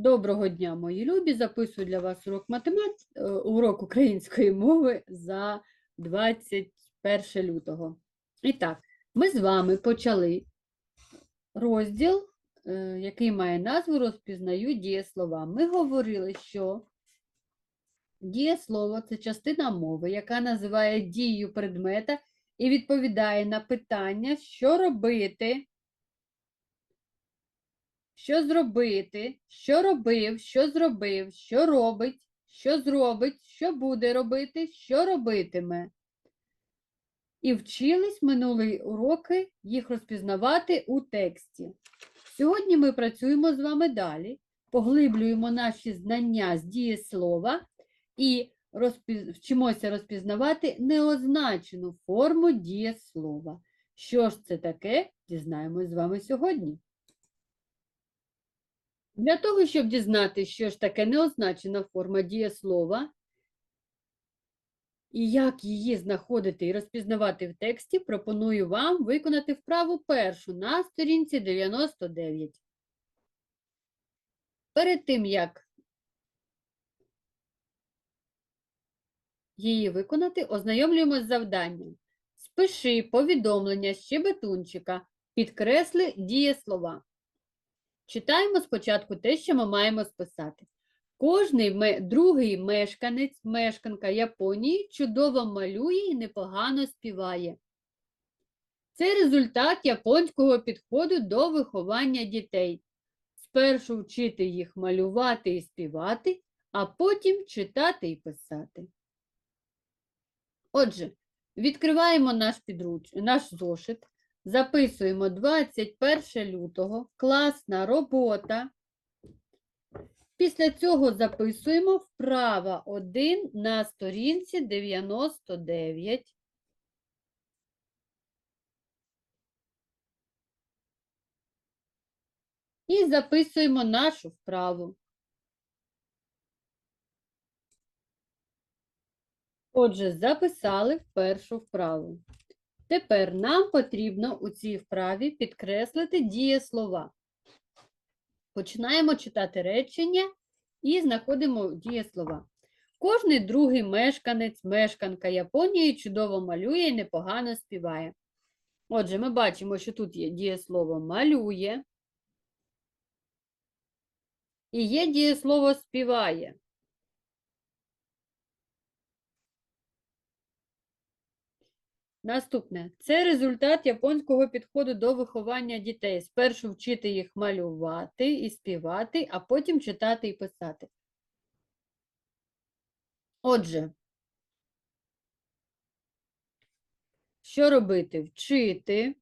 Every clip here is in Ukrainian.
Доброго дня, мої любі. Записую для вас урок математ... е, урок української мови за 21 лютого. І так, ми з вами почали розділ, е, який має назву Розпізнаю дієслова. Ми говорили, що дієслово це частина мови, яка називає дію предмета і відповідає на питання, що робити. Що зробити, що робив, що зробив, що робить, що зробить, що буде робити, що робитиме. І вчились минулі уроки їх розпізнавати у тексті. Сьогодні ми працюємо з вами далі, поглиблюємо наші знання з дієслова і розпіз... вчимося розпізнавати неозначену форму дієслова. Що ж це таке, дізнаємось з вами сьогодні. Для того, щоб дізнатися, що ж таке неозначена форма дієслова, і як її знаходити і розпізнавати в тексті, пропоную вам виконати вправу першу на сторінці 99. Перед тим, як її виконати, ознайомлюємось з завданням. Спиши повідомлення з щебетунчика, підкресли дієслова. Читаємо спочатку те, що ми маємо списати. Кожний другий мешканець, мешканка Японії чудово малює і непогано співає. Це результат японського підходу до виховання дітей. Спершу вчити їх малювати і співати, а потім читати і писати. Отже, відкриваємо наш, підруч... наш зошит. Записуємо 21 лютого, класна робота. Після цього записуємо вправа 1 на сторінці 99. І записуємо нашу вправу. Отже, записали першу вправу. Тепер нам потрібно у цій вправі підкреслити дієслова. Починаємо читати речення і знаходимо дієслова. Кожний другий мешканець, мешканка Японії чудово малює і непогано співає. Отже, ми бачимо, що тут є дієслово малює. І є дієслово співає. Наступне. Це результат японського підходу до виховання дітей. Спершу вчити їх малювати і співати, а потім читати і писати. Отже, що робити? Вчити.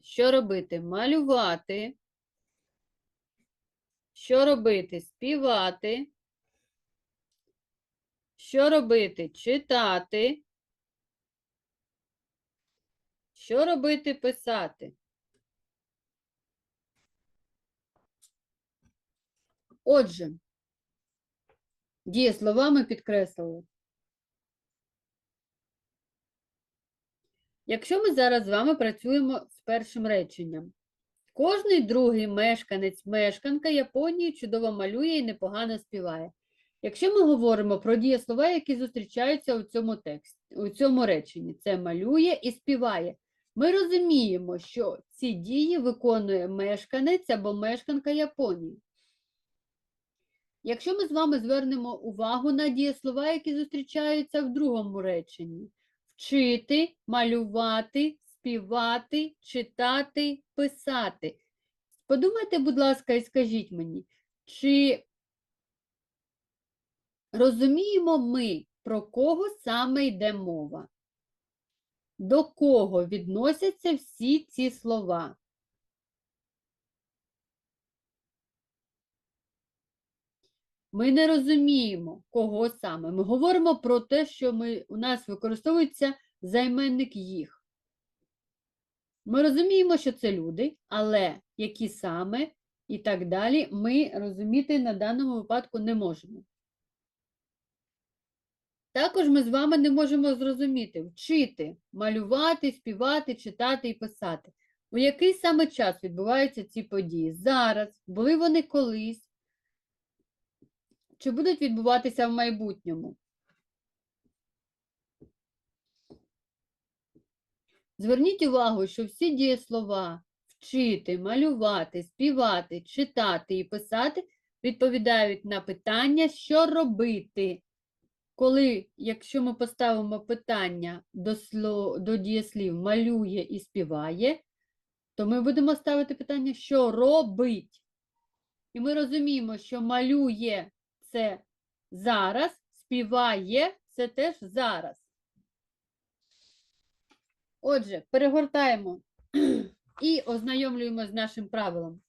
Що робити? Малювати. Що робити? Співати. Що робити? Читати. Що робити? Писати. Отже, дієслова ми підкреслили. Якщо ми зараз з вами працюємо з першим реченням. Кожний другий мешканець, мешканка Японії чудово малює і непогано співає. Якщо ми говоримо про дієслова, які зустрічаються у цьому тексті, у цьому реченні, це малює і співає. Ми розуміємо, що ці дії виконує мешканець або мешканка Японії. Якщо ми з вами звернемо увагу на дієслова, які зустрічаються в другому реченні: вчити, малювати, співати, читати, писати. Подумайте, будь ласка, і скажіть мені, чи Розуміємо ми, про кого саме йде мова? До кого відносяться всі ці слова? Ми не розуміємо, кого саме. Ми говоримо про те, що ми, у нас використовується займенник їх. Ми розуміємо, що це люди, але які саме і так далі, ми розуміти на даному випадку не можемо. Також ми з вами не можемо зрозуміти, вчити, малювати, співати, читати і писати. У який саме час відбуваються ці події? Зараз, були вони колись? Чи будуть відбуватися в майбутньому? Зверніть увагу, що всі дієслова вчити, малювати, співати, читати і писати відповідають на питання, що робити. Коли, якщо ми поставимо питання до, сло, до дієслів малює і співає, то ми будемо ставити питання, що робить. І ми розуміємо, що малює це зараз, співає це теж зараз. Отже, перегортаємо і ознайомлюємо з нашим правилом.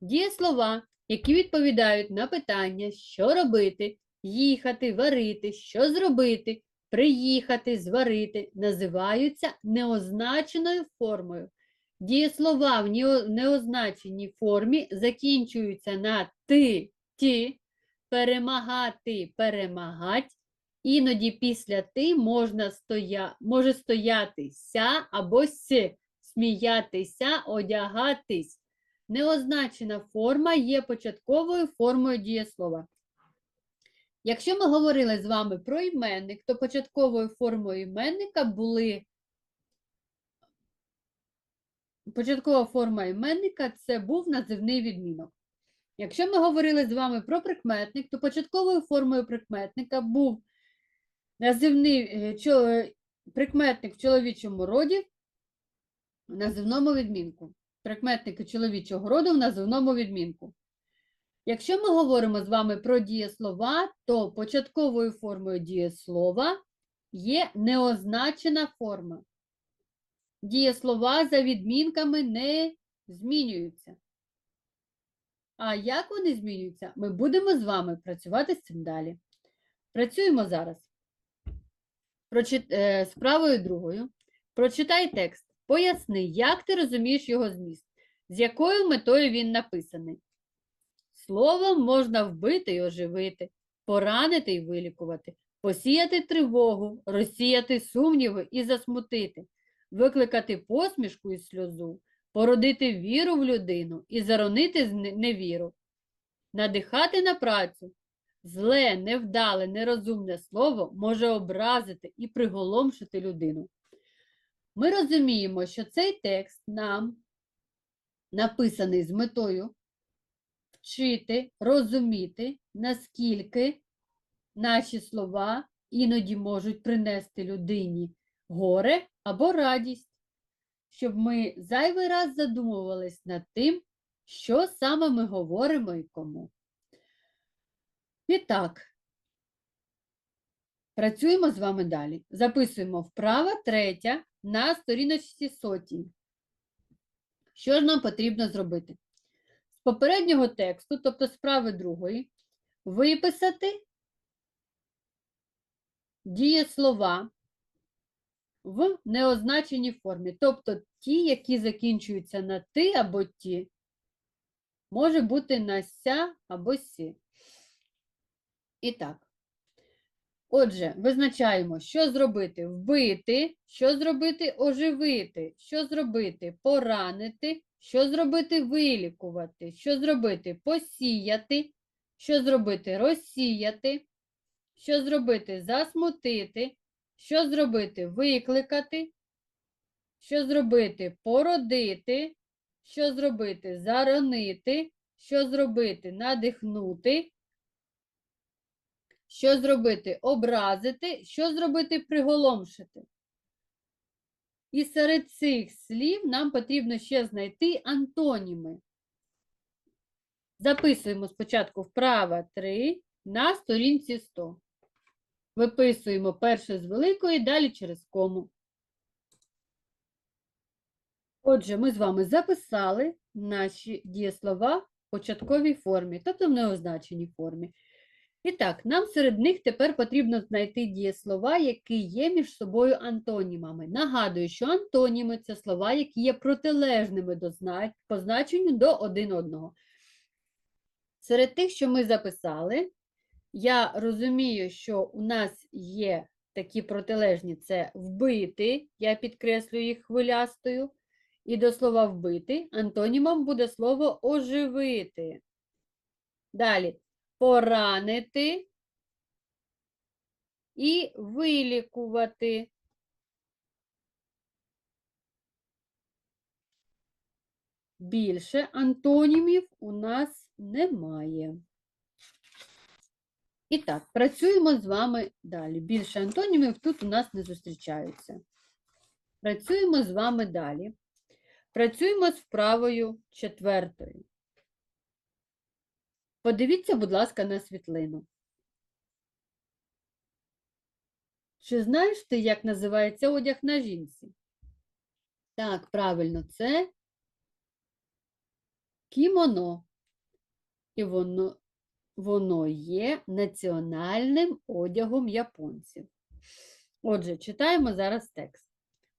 Дієслова, які відповідають на питання, що робити, їхати, варити, що зробити, приїхати, зварити, називаються неозначеною формою. Дієслова в неозначеній формі закінчуються на ти, ті, перемагати, перемагать. Іноді після ти можна стоя... може стояти ся або с, сміятися, одягатись. Неозначена форма є початковою формою дієслова. Якщо ми говорили з вами про іменник, то початковою формою іменника були початкова форма іменника це був називний відмінок. Якщо ми говорили з вами про прикметник, то початковою формою прикметника був називний е, е, прикметник в чоловічому роді в називному відмінку. Прикметники чоловічого роду в називному відмінку. Якщо ми говоримо з вами про дієслова, то початковою формою дієслова є неозначена форма. Дієслова за відмінками не змінюються. А як вони змінюються, ми будемо з вами працювати з цим далі. Працюємо зараз. Прочит... е, Справою другою. Прочитай текст. Поясни, як ти розумієш його зміст, з якою метою він написаний. Словом можна вбити і оживити, поранити і вилікувати, посіяти тривогу, розсіяти сумніви і засмутити, викликати посмішку і сльозу, породити віру в людину і заронити невіру, надихати на працю. Зле, невдале, нерозумне слово може образити і приголомшити людину. Ми розуміємо, що цей текст нам написаний з метою вчити, розуміти, наскільки наші слова іноді можуть принести людині горе або радість, щоб ми зайвий раз задумувались над тим, що саме ми говоримо і кому. І так, працюємо з вами далі. Записуємо вправа третя на сторіночці сотій. Що ж нам потрібно зробити? Попереднього тексту, тобто з вправи другої, виписати дієслова в неозначеній формі, тобто ті, які закінчуються на ти або ті, може бути на ся або сі. І так. Отже, визначаємо, що зробити вбити, що зробити оживити, що зробити поранити, що зробити вилікувати, що зробити? Посіяти, що зробити? Розсіяти, що зробити? Засмутити, що зробити? Викликати, що зробити? Породити, що зробити? Заронити, що зробити? Надихнути, що зробити? Образити, що зробити? Приголомшити. І серед цих слів нам потрібно ще знайти антоніми. Записуємо спочатку вправа 3 на сторінці 100. Виписуємо перше з великої, далі через кому. Отже, ми з вами записали наші дієслова в початковій формі, тобто в неозначеній формі. І так, нам серед них тепер потрібно знайти дієслова, які є між собою антонімами. Нагадую, що антоніми це слова, які є протилежними до по значенню до один одного. Серед тих, що ми записали, я розумію, що у нас є такі протилежні: це вбити, я підкреслюю їх хвилястою, І до слова вбити антонімом буде слово оживити. Далі поранити і вилікувати. Більше антонімів у нас немає. І так, працюємо з вами далі. Більше антонімів тут у нас не зустрічаються. Працюємо з вами далі. Працюємо з вправою четвертою. Подивіться, будь ласка, на світлину. Чи знаєш ти, як називається одяг на жінці? Так, правильно, це кімоно. І воно, воно є національним одягом японців. Отже, читаємо зараз текст.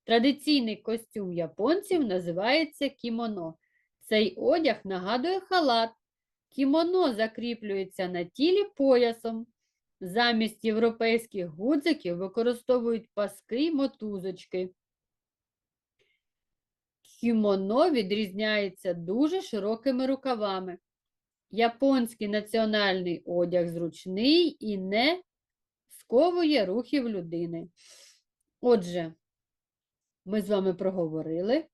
Традиційний костюм японців називається кімоно. Цей одяг нагадує халат. Кімоно закріплюється на тілі поясом. Замість європейських гудзиків використовують паски й мотузочки. Кімоно відрізняється дуже широкими рукавами. Японський національний одяг зручний і не сковує рухів людини. Отже, ми з вами проговорили,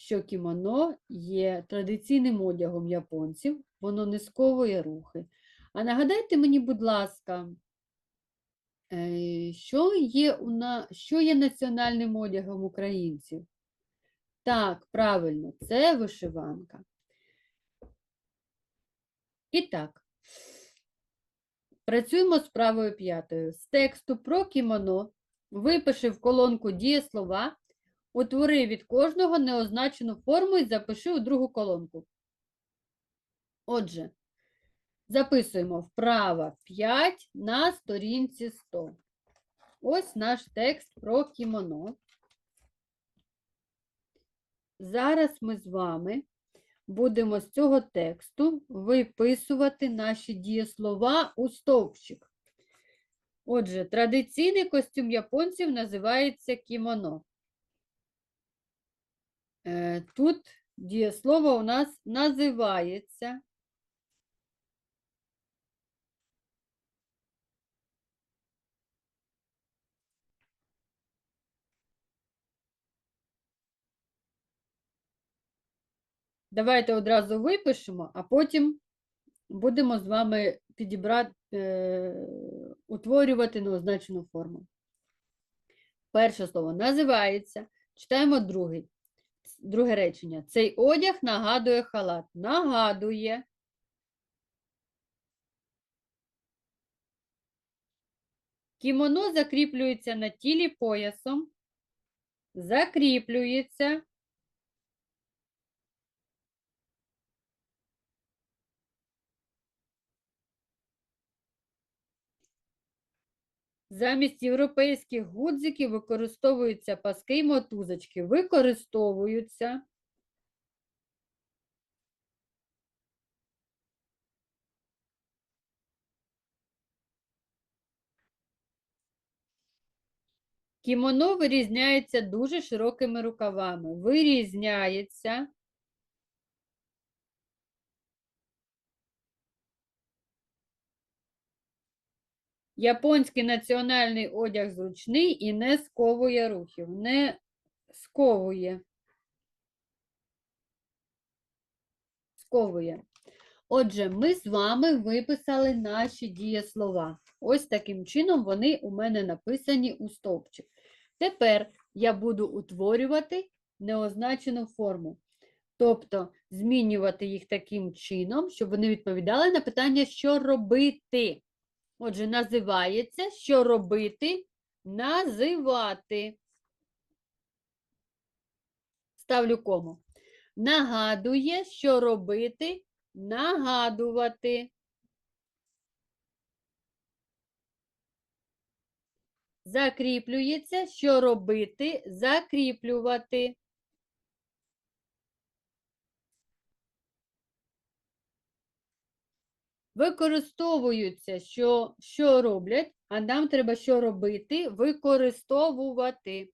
що кімоно є традиційним одягом японців, воно не сковує рухи. А нагадайте мені, будь ласка, е, що є, у на... що є національним одягом українців? Так, правильно, це вишиванка. І так, працюємо з правою п'ятою. З тексту про кімоно випиши в колонку дієслова, утвори від кожного неозначену форму і запиши у другу колонку. Отже, записуємо вправо 5 на сторінці 100. Ось наш текст про кімоно. Зараз ми з вами будемо з цього тексту виписувати наші дієслова у стовпчик. Отже, традиційний костюм японців називається кімоно. Е, Тут дієслово у нас називається. Давайте одразу випишемо, а потім будемо з вами підібрати, е, утворювати неозначену форму. Перше слово називається. Читаємо другий, друге речення. Цей одяг нагадує халат. Нагадує. Кімоно закріплюється на тілі поясом. Закріплюється. Замість європейських гудзиків використовуються паски й мотузочки. Використовуються. Кімоно вирізняється дуже широкими рукавами. Вирізняється. Японський національний одяг зручний і не сковує рухів. Не сковує. Сковує. Отже, ми з вами виписали наші дієслова. Ось таким чином вони у мене написані у стовпчик. Тепер я буду утворювати неозначену форму. Тобто змінювати їх таким чином, щоб вони відповідали на питання, що робити. Отже, називається, що робити, називати. Ставлю кому. Нагадує, що робити, нагадувати. Закріплюється, що робити, закріплювати. використовуються, що що роблять, а нам треба що робити? Використовувати.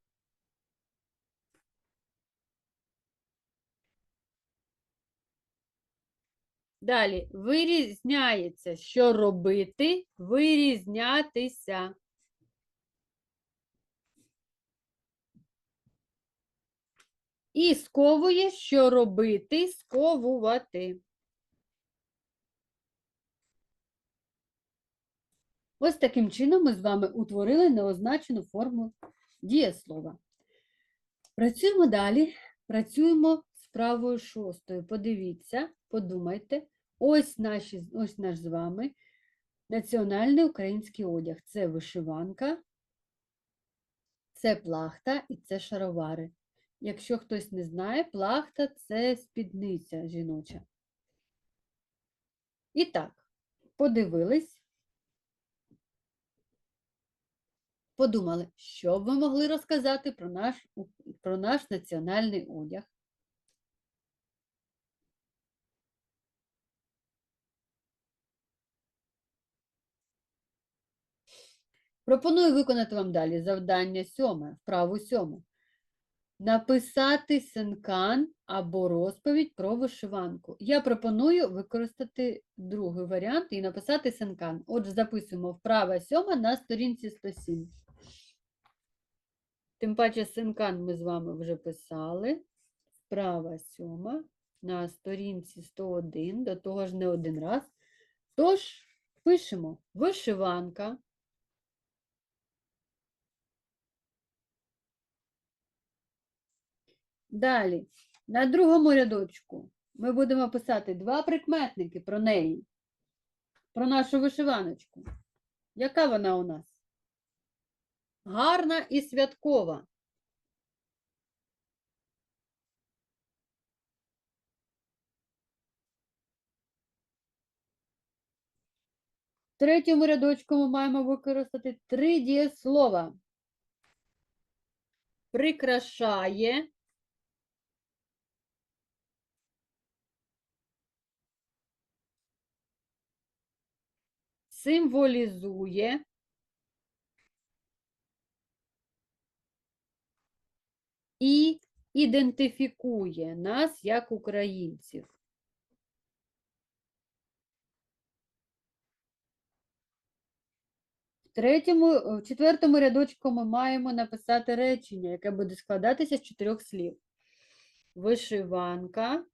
Далі вирізняється, що робити, вирізнятися. І сковує, що робити, сковувати. Ось таким чином ми з вами утворили неозначену форму дієслова. Працюємо далі. Працюємо з правою шостою. Подивіться, подумайте. Ось, наші, ось наш з вами національний український одяг. Це вишиванка, це плахта і це шаровари. Якщо хтось не знає, плахта це спідниця жіноча. І так, подивились. Подумали, що б ви могли розказати про наш, про наш національний одяг. Пропоную виконати вам далі завдання сьоме, вправу сьому. Написати синкан або розповідь про вишиванку. Я пропоную використати другий варіант і написати синкан. Отже, записуємо вправа сьома на сторінці 107. Тим паче синкан ми з вами вже писали. Вправа сьома на сторінці 101, до того ж не один раз. Тож, пишемо вишиванка. Далі, на другому рядочку ми будемо писати два прикметники про неї, про нашу вишиваночку. Яка вона у нас? Гарна і святкова. В третьому рядочку ми маємо використати три дієслова. Прикрашає, символізує і ідентифікує нас як українців. Третьому, е, в четвертому рядочку ми маємо написати речення, яке буде складатися з чотирьох слів. Вишиванка.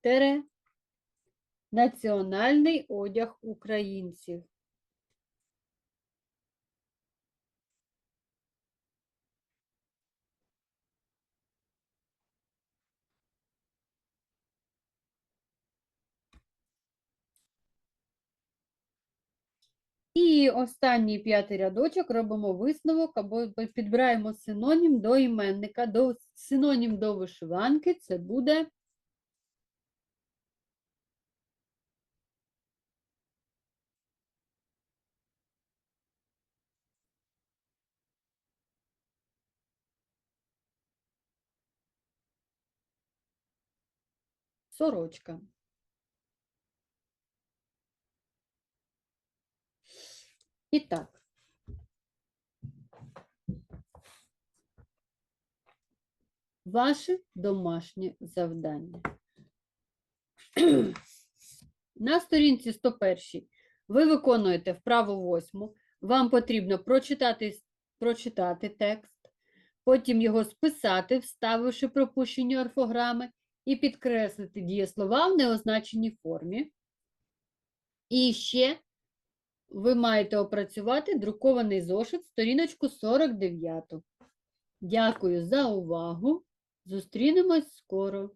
Тере. Національний одяг українців. І останній п'ятий рядочок робимо висновок або підбираємо синонім до іменника. До, синонім до вишиванки це буде сорочка. І так. Ваше домашнє завдання. На сторінці 101 ви виконуєте вправу 8. Вам потрібно прочитати, прочитати текст, потім його списати, вставивши пропущені орфограми, і підкреслити дієслова в неозначеній формі. І ще ви маєте опрацювати друкований зошит, сторіночку 49. Дякую за увагу. Зустрінемось скоро.